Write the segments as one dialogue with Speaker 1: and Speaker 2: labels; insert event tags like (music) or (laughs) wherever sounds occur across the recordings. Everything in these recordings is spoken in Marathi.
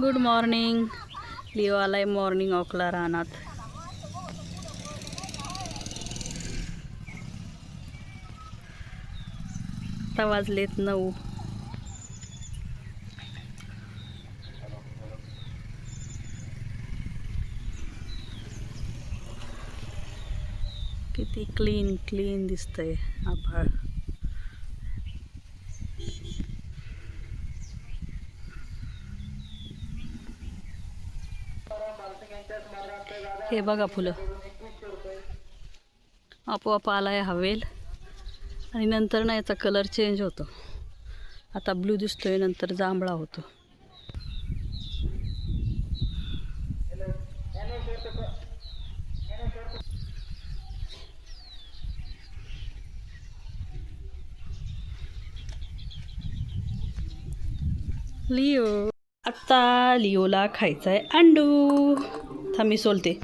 Speaker 1: गुड मॉर्निंग लिओ आलाय मॉर्निंग ऑकला रानात आता वाजलेत नऊ किती क्लीन क्लीन दिसतंय आभाळ हे बघा फुलं. आपोआप आला आहे हवेल आणि नंतर ना याचा कलर चेंज होतो. आता ब्लू दिसतोय नंतर जांभळा होतो. लिओ. आत्ता लिओला खायचं आहे अंडू. थांबी सोलते.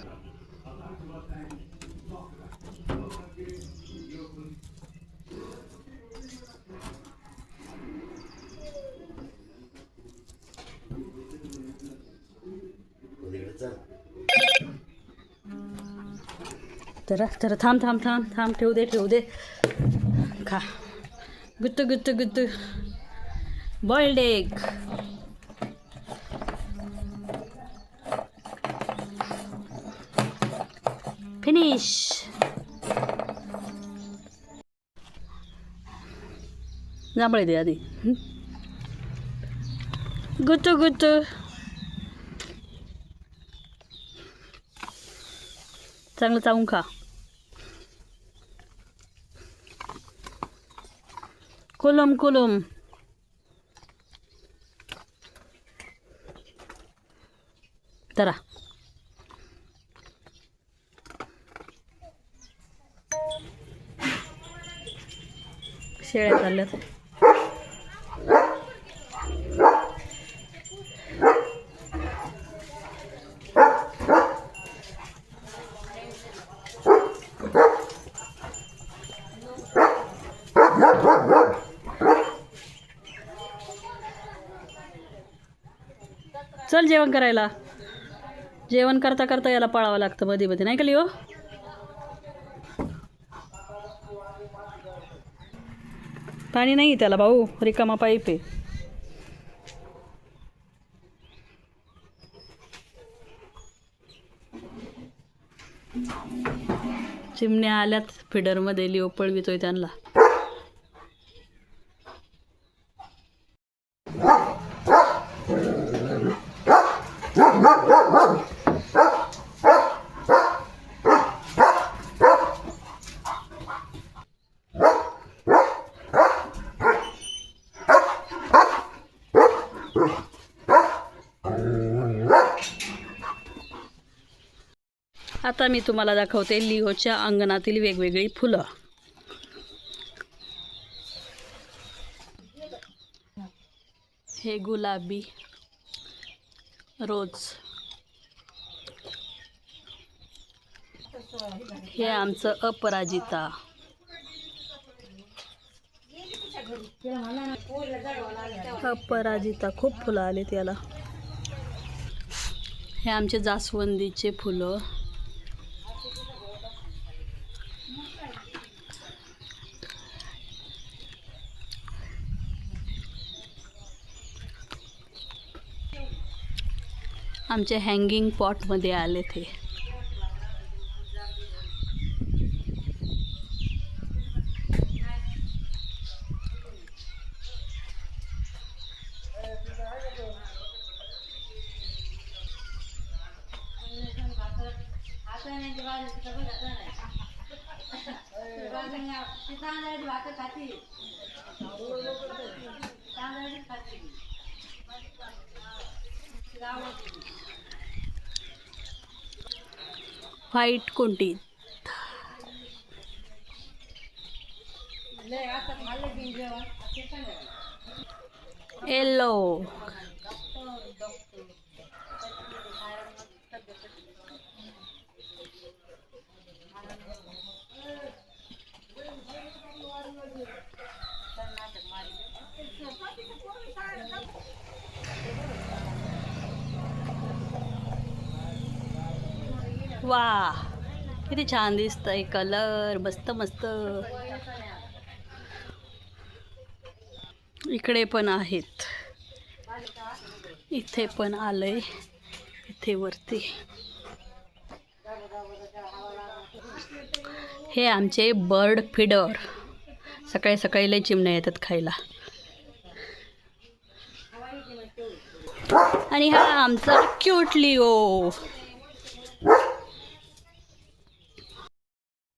Speaker 1: जरा जरा थांब थांब थांब थांब ठेवू दे ठेवू दे. खा. गुत्त गुत्त गुत्त. बॉइल्ड एग फिनिश जांभळे दे आधी. गुत्त गुत्त. चांगलं चावून खा. कोलम कोलम तरा. शेळ्या चालल्यात चल जेवण करायला. जेवण करता करता याला पळावं लागतं मध्ये मध्ये नाही का लिओ? पाणी नाही त्याला भाऊ रिकामा पाईप आहे. चिमण्या आल्यात फिडरमध्ये लिओ पळवितोय त्यांना. आता मी तुम्हाला दाखवते लिओच्या अंगणातील वेगवेगळी फुलं. हे गुलाबी रोज. हे आमचं अपराजिता. अपराजिता खूप फुलं आलेत याला. हे आमचे जास्वंदीचे फुलं. आमचे हँगिंग पॉटमध्ये आले ते (laughs) (laughs) व्हाईट कोणती? येलो वा किती छान दिसतंय कलर मस्त मस्त. इकडे पण आहेत. इथे पण आलंय इथे वरती. हे आमचे बर्ड फिडर सकाळी सकाळी लय चिमण्या येतात खायला. आणि हा आमचा क्यूट लिओ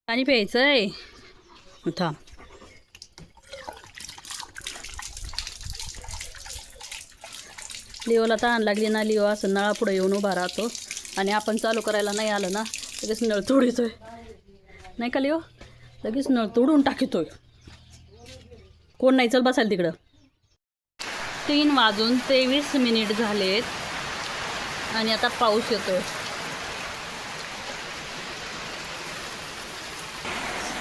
Speaker 1: पाणी प्यायचंय थांब लिओला तहान लागली ना लिओ असं नळा पुढे येऊन उभा राहतो. आणि आपण चालू करायला नाही आलं ना लगेच नळ तोडीतोय. नाही का लिओ? लगेच नळ तोडून टाकितोय. कोण नाही चल बसायला तिकडं. तीन वाजून तेवीस मिनिट झालेत. आणि आता पाऊस येतोय.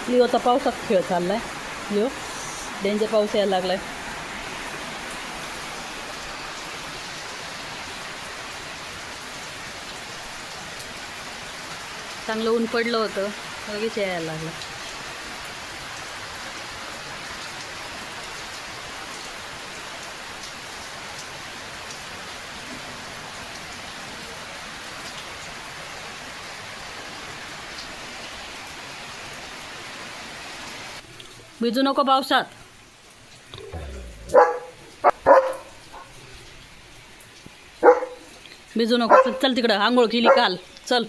Speaker 1: लिओचा पावसात खेळ चालला आहे लिओ डेंजर पाऊस यायला लागलाय. चांगलं ऊन पडलं होतं लगेच यायला लागलं. भिजू नको पावसात. भिजू नको. चल चल तिकडं. आंघोळ केली काल. चल.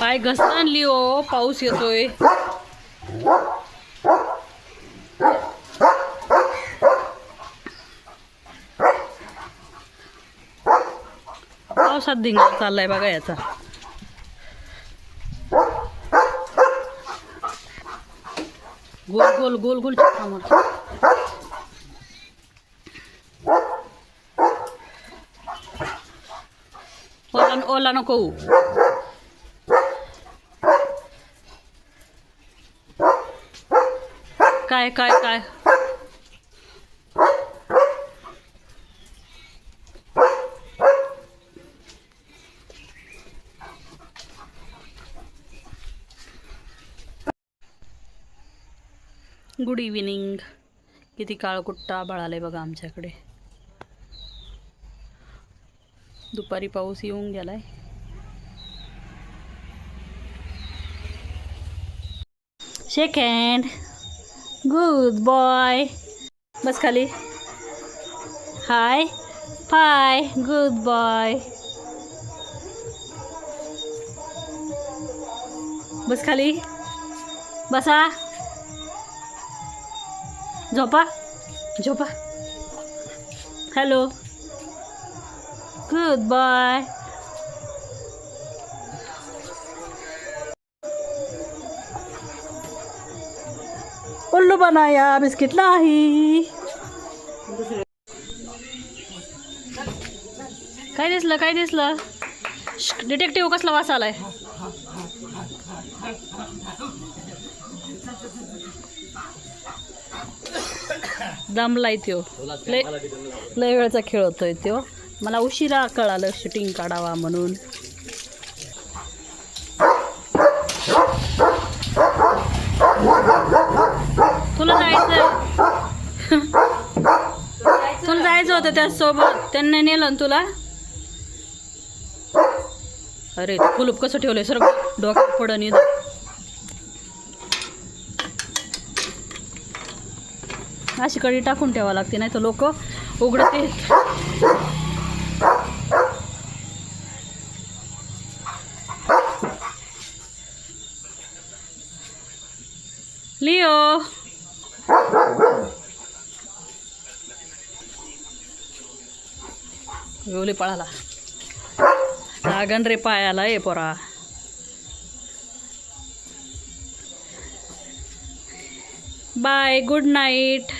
Speaker 1: पाय घसरण आणली हो. पाऊस येतोय. पावसात दिंग चाललाय बघा याचा. गोल गोल गोल गोल चक्रा ओला ओला नको. काय काय काय? गुड इव्हिनिंग किती काळकुट्टा बळाले बघा आमच्याकडे. दुपारी पाऊस येऊन गेलाय. शेक हँड गुड बॉय बस खाली. हाय फाय गुड बॉय बस खाली. बसा. झोपा. झोपा. हॅलो गुड बाय उल्लू बनाया बिस्किट नाही. काय दिसलं काय दिसलं? डिटेक्टिव्ह कसला वास आलाय? दमलाय त्यो. लय लय वेळचा खेळ होतोय त्यो. मला उशिरा कळालं शूटिंग काढावा म्हणून. तुला जायचं तुला जायचं होतं त्यासोबत. त्यांनी नेलं ना तुला? अरे कुलूप कसं ठेवलंय? सर डोक्यात पडन येतं अशी कडी टाकून ठेवावं लागते नाही तर लोक उघडत लिओ. येवली पळाला. लागन रे पायाला ये पोरा. Bye good night.